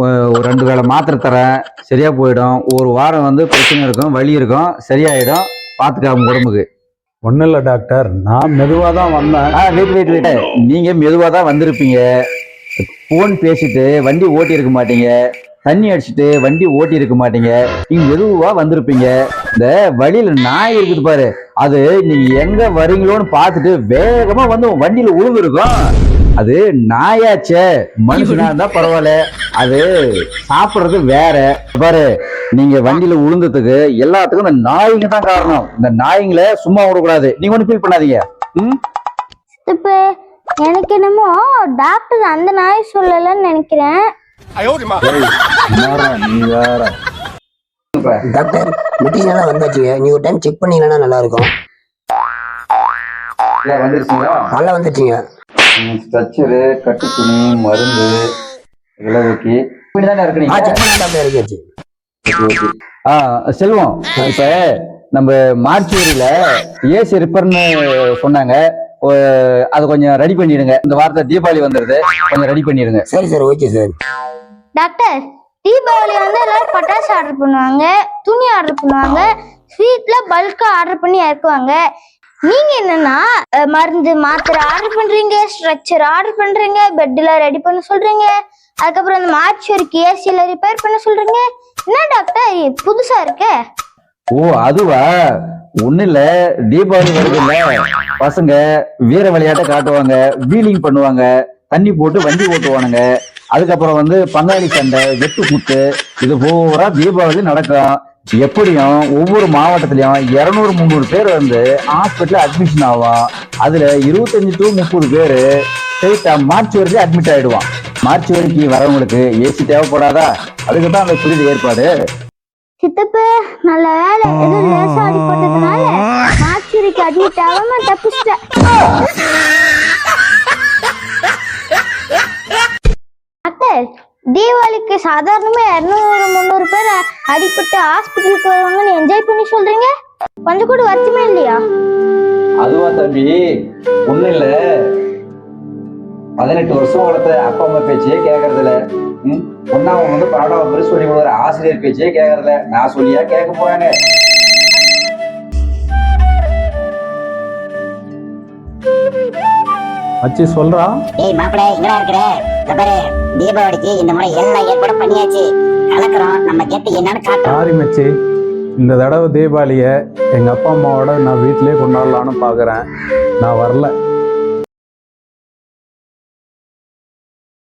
ஒரு ரெண்டு வேளை மாத்திரை தரேன் சரியா போயிடும். ஒரு வாரம் வந்து பிரச்சனை இருக்கும் வலி இருக்கும் சரியாயிடும். பார்த்துக்காம உடம்புக்கு. ஒன்றும் இல்லை டாக்டர். நான் மெதுவாக தான் வந்தேன். ஆ வெயிட் வெயிட் வெயிட் நீங்க மெதுவா தான் வந்திருப்பீங்க. ஃபோன் பேசிட்டு வண்டி ஓட்டி இருக்க மாட்டீங்க. தண்ணி அடிச்சுட்டு வண்டி ஓட்டி இருக்க மாட்டீங்க. நீங்க எதுவா வந்திருப்பீங்க. இந்த வழியில நாய் இருக்குது பாரு. அது நீங்க எங்க வரீங்களோன்னு பார்த்துட்டு வேகமா வந்து உன் வண்டியில உழுந்துருக்கும். அது நாயாச்சே. மனுஷனா இருந்தா பரவாயில்ல. அது சாப்பிடுறது வேற. பாரு நீங்க வண்டியில உளுந்ததுக்கு எல்லாத்துக்கும் இந்த நாய்ங்க தான் காரணம். இந்த நாய்ங்களை சும்மா விடக்கூடாது. நீங்க ஒன்றும் ஃபீல் பண்ணாதீங்க. ம்? இப்போ எனக்கு என்னமோ டாக்டர் அந்த நாய் சொல்லலன்னு நினைக்கிறேன். நீ வேற? டாக்டர் மெட்டீரியல்லாம் வந்தாச்சுங்க நீ ஒரு டைம் செக் பண்ணீங்கன்னா நல்லா இருக்கும் நல்லா வந்துச்சுங்க ஸ்ட்ரக்சரு கட்டு துணி மருந்து இலவுக்கு இப்படிதானே இருக்கு ஆ செல்வம் இப்ப நம்ம மார்ச்சுவரியில ஏசி ரிப்பேர்னு சொன்னாங்க. அது கொஞ்சம் ரெடி பண்ணிடுங்க. இந்த வாரத்தை தீபாவளி வந்துருது. கொஞ்சம் ரெடி பண்ணிடுங்க. சரி sir okay sir. Doctor Deepavali வந்து எல்லாரும் பட்டாசு ஆர்டர் பண்ணுவாங்க துணி ஆர்டர் பண்ணுவாங்க ஸ்வீட்ல பல்கா ஆர்டர் பண்ணி இறக்குவாங்க. நீங்க என்னன்னா மருந்து மாத்திரை ஆர்டர் பண்றீங்க ஸ்ட்ரக்சர் ஆர்டர் பண்றீங்க பெட்ல ரெடி பண்ண சொல்றீங்க அதுக்கப்புறம் அந்த மார்ச் வரைக்கும் ஏசியில ரிப்பேர் பண்ண சொல்றீங்க. என்ன டாக்டர் புதுசா இருக்கே? ஓ அதுவா? ஒண்ணு இல்ல தீபாவளி வருதுல்ல பசங்க வீர விளையாட்டை காட்டுவாங்க வீலிங் பண்ணுவாங்க தண்ணி போட்டு வண்டி ஓட்டுவானுங்க. அதுக்கப்புறம் வந்து பங்காளி சண்டை வெட்டு குத்து இது பூரா தீபாவளி நடக்கும். எப்படியும் ஒவ்வொரு மாவட்டத்திலயும் இருநூறு முந்நூறு பேர் வந்து ஹாஸ்பிட்டல் அட்மிஷன் ஆகும் அதுல இருபத்தஞ்சு டு முப்பது பேர் ஸ்ட்ரெயிட்டா மார்ச் வரைக்கும் அட்மிட் ஆயிடுவான். மார்ச் வரைக்கும் வரவங்களுக்கு ஏசி தேவைப்படாதா? அதுக்கு தான் அந்த புரியுது ஏற்பாடு. சித்தப்பு நல்ல வேலை. ஏதோ லேசா அடிப்பட்டதுனால மார்ச்சுரிக்கு அட்மிட் ஆகாம தப்பிச்சிட்டேன் தீபாவளிக்கு சாதாரணமா இரநூறு முந்நூறு பேர் அடிபட்டு ஹாஸ்பிட்டலுக்கு வருவாங்கன்னு என்ஜாய் பண்ணி சொல்றீங்க? கொஞ்சம் கூட வருத்தமே இல்லையா? அதுவா தம்பி ஒண்ணு இல்ல. பதினெட்டு வருஷம் வளர்த்த அப்பா அம்மா பேச்சையே கேக்குறது இல்ல ம்? ஒண்ணாவது வந்து பன்னெண்டாவது பேர் சொல்லி கொடுக்குற ஆசிரியர் பேச்சையே கேக்குறது இல்ல நான் சொல்லியா கேட்க போறாங்க வச்சு சொல்றா. ஏய் மாப்பிள எங்கடா இருக்கிற இந்த பாரு தீபாவளிக்கு இந்த முறை எல்லா ஏற்பாடும் பண்ணியாச்சு. கலக்குறோம் நம்ம கேட்டு என்னன்னு காட்டுறோம். சாரி மச்சி இந்த தடவை தீபாவளியை எங்கள் அப்பா அம்மாவோட நான் வீட்டிலே கொண்டாடலான்னு பார்க்குறேன் நான் வரல.